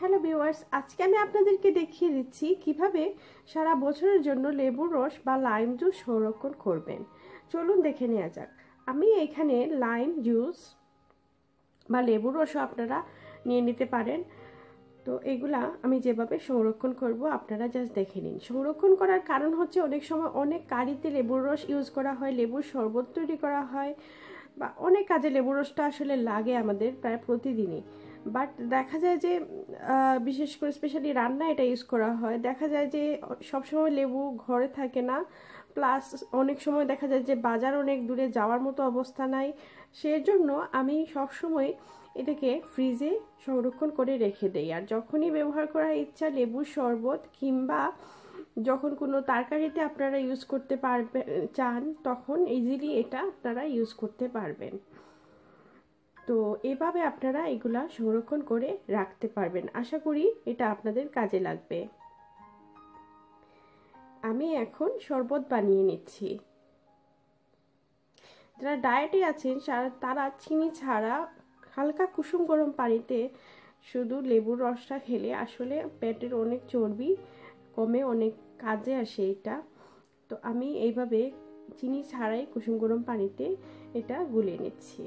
Hello viewers আজকে আমি আপনাদেরকে দেখিয়ে দিচ্ছি কীভাবে সারা বছরের জন্য লেবুর রস বা লাইম জুস সংরক্ষণ করবেন। চলুন দেখে নেওয়া যাক। আমি এখানে লাইম জুস বা লেবুর রসও আপনারা নিয়ে নিতে পারেন। তো এগুলা আমি যেভাবে সংরক্ষণ করব, আপনারা জাস্ট দেখে নিন। সংরক্ষণ করার কারণ হচ্ছে অনেক সময় অনেক কারিতে লেবুর রস ইউজ করা হয়, লেবুর শরবত তৈরি করা হয় বা অনেক কাজে লেবুর রসটা আসলে লাগে আমাদের প্রায় প্রতিদিনই। বাট দেখা যায় যে বিশেষ করে স্পেশালি রান্না এটা ইউজ করা হয়। দেখা যায় যে, সবসময় লেবু ঘরে থাকে না। প্লাস অনেক সময় দেখা যায় যে, বাজার অনেক দূরে যাওয়ার মতো অবস্থা নাই। সেজন্য আমি সবসময় এটাকে ফ্রিজে সংরক্ষণ করে রেখে দেই। আর যখনই ব্যবহার করার ইচ্ছা লেবুর শরবত কিংবা যখন কোনো তরকারিতে আপনারা ইউজ করতে পারবেন চান, তখন ইজিলি এটা আপনারা ইউজ করতে পারবেন। তো এভাবে আপনারা এগুলা সংরক্ষণ করে রাখতে পারবেন। আশা করি এটা আপনাদের কাজে লাগবে। আমি এখন শরবত বানিয়ে নিচ্ছি। যারা ডায়েটে আছেন তারা চিনি ছাড়া হালকা কুসুম গরম পানিতে শুধু লেবুর রসটা খেলে আসলে পেটের অনেক চর্বি কমে, অনেক কাজে আসে এটা। তো আমি এইভাবে চিনি ছাড়াই কুসুম গরম পানিতে এটা গুলিয়ে নিচ্ছি।